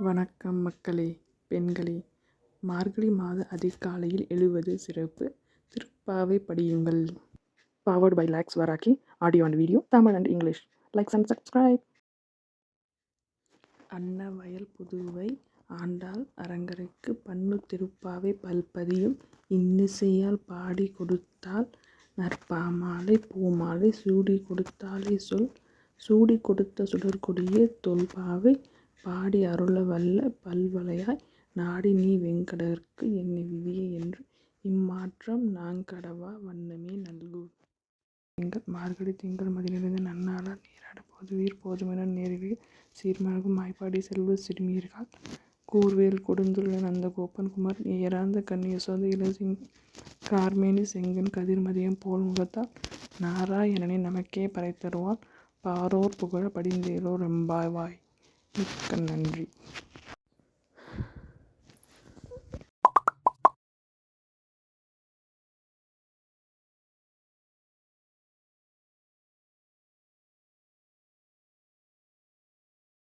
வணக்கம் மக்களே பெண்களே. மார்கழி மாத அதிகாலையில் எழுவது சிறப்பு. திருப்பாவை படியுங்கள். பவர்ட் பை லேக்ஸ் வராக்கி audio and video Tamil and English likes and subscribe Annavayal Puduvai Andal அரங்கருக்கு பண்ணு திருப்பாவை பல்பதியும் இன்னிசையால் பாடி கொடுத்தால் நற்பாமாலை பூமாலை சூடி கொடுத்தாலே சொல். சூடி கொடுத்த சுடற்கொடியே தொல்பாவை பாடி அருள வல்ல பல்வளையாய் நாடி நீ வெங்கடற்கு என்னை விதியே என்று இம்மாற்றம் நாங்கடவா வண்ணமே நல்கு. திங்கள் மார்கழி திங்கள் மதிநிறைந்த நன்னாளால் நீராட போதுவீர் போதுமென நேர்வீர் சீர்மல்கும் மாய்ப்பாடி செல்வ சிறுமீர்காள் கூர்வேல் கொடுந்துள்ள நந்தகோபன் குமரன் ஏரார்ந்த கண்ணி யசோதை இளசிங் கார்மேனி செங்கண் கதிர்மதியம் போல் முகத்தால் நாராயணனை நமக்கே பறைத்தருவான் பாரோர் புகழ படிந்தேலோர் எம்பாவாய். மிக்க நன்றி.